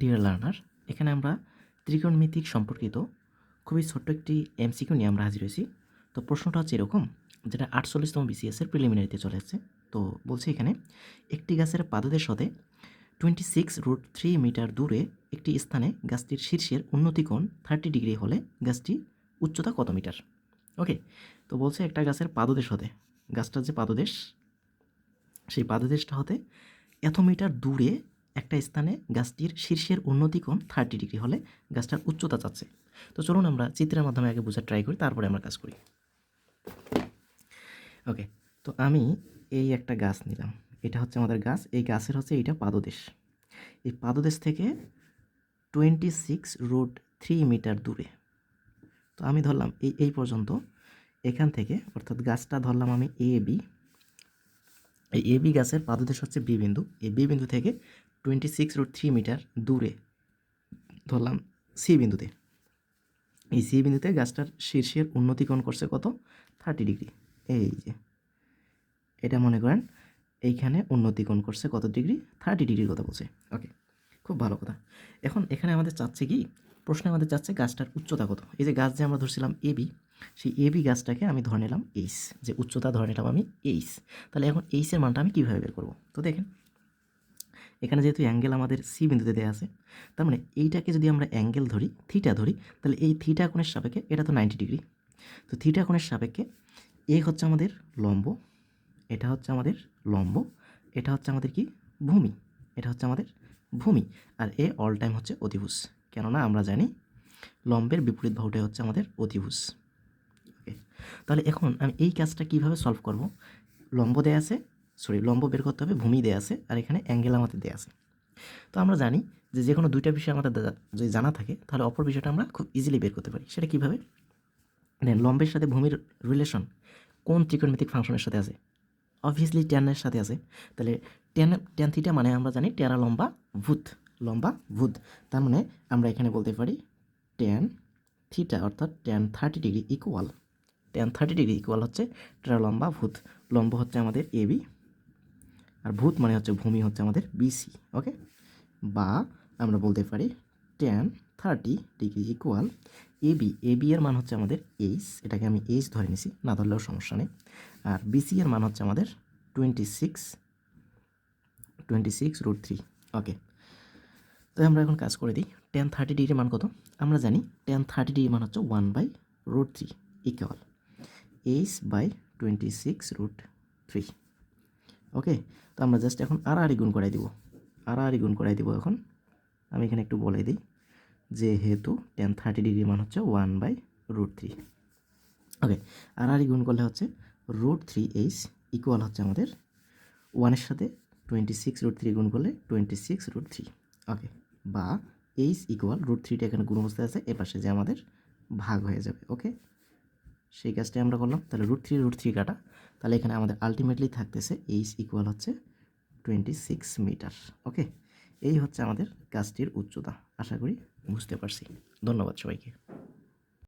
Deer learner এখানে আমরা ত্রিকোণমিতিক সম্পর্কিত খুবই ছোট্ট একটি এমসিকিউ নিয়ে আমরা হাজির হয়েছি। তো প্রশ্নটা হচ্ছে এরকম, যেটা আটচল্লিশতম বিসিএসের প্রিলিমিনারিতে চলে এসেছে। তো বলছে এখানে, একটি গাছের পাদদেশ হতে twenty six root three metre দূরে একটি স্থানে গাছটির শীর্ষের উন্নতিকোণ থার্টি ডিগ্রি হলে গাছটি উচ্চতা কত মিটার ওকে তো বলছে একটা গাছের পাদদেশ হতে গাছটার যে পাদদেশ, সেই পাদদেশটা হতে এত মিটার দূরে একটা স্থানে গাছটির শীর্ষের উন্নতিকোণ থার্টি ডিগ্রি হলে গাছটার উচ্চতা চাচ্ছে তো চলুন আমরা চিত্রের মাধ্যমে আগে বোঝার ট্রাই করি, তারপরে আমরা কাজ করি। ওকে তো আমি এই একটা গাছ নিলাম। এটা হচ্ছে আমাদের গাছ, এই গাছের হচ্ছে এইটা পাদদেশ। এই পাদদেশ থেকে twenty six root three metre দূরে। তো আমি ধরলাম এই এই পর্যন্ত এখান থেকে, অর্থাৎ গাছটা ধরলাম আমি এ বি এই এ বি গাছের পাদদেশ হচ্ছে বি বিন্দু। এই বি বিন্দু থেকে twenty six root three metre দূরে, ধরলাম সি বিন্দুতে। এই সি বিন্দুতে গাছটার শীর্ষের উন্নতিকরণ করছে কত? Thirty degree. এই যে, এটা মনে করেন এইখানে উন্নতিকরণ করছে কত ডিগ্রি? থার্টি ডিগ্রির কথা বলছে। ওকে, খুব ভালো কথা। এখন এখানে আমাদের চাচ্ছে কি? প্রশ্নে আমাদের চাচ্ছে গাছটার উচ্চতা কত? এই যে গাছ যে আমরা ধরছিলাম এবি সেই এবি গাছটাকে আমি ধরে নিলাম এইস যে উচ্চতা ধরে নিলাম আমি এইস তাহলে এখন এইসের মানটা আমি কীভাবে বের করব? তো দেখেন এখানে যেহেতু অ্যাঙ্গেল আমাদের সি বিন্দুতে দেওয়া আছে, তার মানে এইটাকে যদি আমরা অ্যাঙ্গেল ধরি থিটা ধরি, তাহলে এই থিটা কোণের সাপেক্ষে এটা তো নাইনটি ডিগ্রি তো থিটা কোণের সাপেক্ষে এ হচ্ছে আমাদের লম্ব, এটা হচ্ছে আমাদের লম্ব, এটা হচ্ছে আমাদের কি? ভূমি, এটা হচ্ছে আমাদের ভূমি, আর এ অল টাইম হচ্ছে অতিভুজ। কেননা আমরা জানি লম্বের বিপরীত বাহুটাই হচ্ছে আমাদের অতিভুজ। ওকে তাহলে এখন আমি এই কাজটা কীভাবে সলভ করব? লম্ব দেয়া আছে সরি, লম্ব বের করতে হবে, ভূমি দেয়া আছে, আর এখানে অ্যাঙ্গেল আমাদের দেয়া আছে। তো আমরা জানি যে যে কোনো দুইটা বিষয় আমাদের যদি জানা থাকে, তাহলে অপর বিষয়টা আমরা খুব ইজিলি বের করতে পারি। সেটা কীভাবে? দেন, লম্বের সাথে ভূমির রিলেশন কোন ত্রিকোণমিতিক ফাংশনের সাথে আছে? অবভিয়াসলি ট্যানের সাথে আছে। তাহলে ট্যান ট্যান থিটা মানে আমরা জানি টেরা লম্বা ভূত লম্বা ভূত। তার মানে আমরা এখানে বলতে পারি ট্যান থিটা অর্থাৎ tan thirty degree equal tan thirty degree equal হচ্ছে টেরা লম্বা ভূত। লম্ব হচ্ছে আমাদের এবি আর ভূত মানে হচ্ছে ভূমি হচ্ছে আমাদের বিসি ওকে বা আমরা বলতে পারি tan thirty degree equal AB AB এর মান হচ্ছে আমাদের এইচ এটাকে আমি এইচ ধরে নিছি, না ধরলেও সমস্যা নেই। আর বিসি এর মান হচ্ছে আমাদের twenty six twenty six root three okay তো আমরা এখন কাজ করে দিই টেন থার্টি ডিগ্রির মান কত? আমরা জানি টেন থার্টি ডিগ্রি মান হচ্ছে one by root three equal H by twenty six root three okay? তো আমরা জাস্ট এখন আড়াআড়ি গুণ করাই দিব। আড়াআড়ি গুণ করাই দিব এখন। আমি এখানে একটু বলে দিই যেহেতু টেন থার্টি ডিগ্রি মান হচ্ছে one by root three okay, আড়াআড়ি গুণ করলে হচ্ছে রুট থ্রি এইচ ইকুয়াল হচ্ছে আমাদের ওয়ানের সাথে টোয়েন্টি সিক্স রুট থ্রি গুণ করলে twenty six root three okay, বা এইচ ইকুয়াল রুট থ্রিটা এখানে গুণ অবস্থায় আছে এ পাশে যে আমাদের ভাগ হয়ে যাবে। ওকে? সেই কাজটাই আমরা করলাম। তাহলে রুট থ্রি রুট থ্রি কাটা। তাহলে এখানে আমাদের আলটিমেটলি থাকতেছে এইচ ইকুয়াল হচ্ছে টোয়েন্টি সিক্স মিটার ওকে এই হচ্ছে আমাদের কাজটির উচ্চতা। আশা করি বুঝতে পারছি। ধন্যবাদ সবাইকে।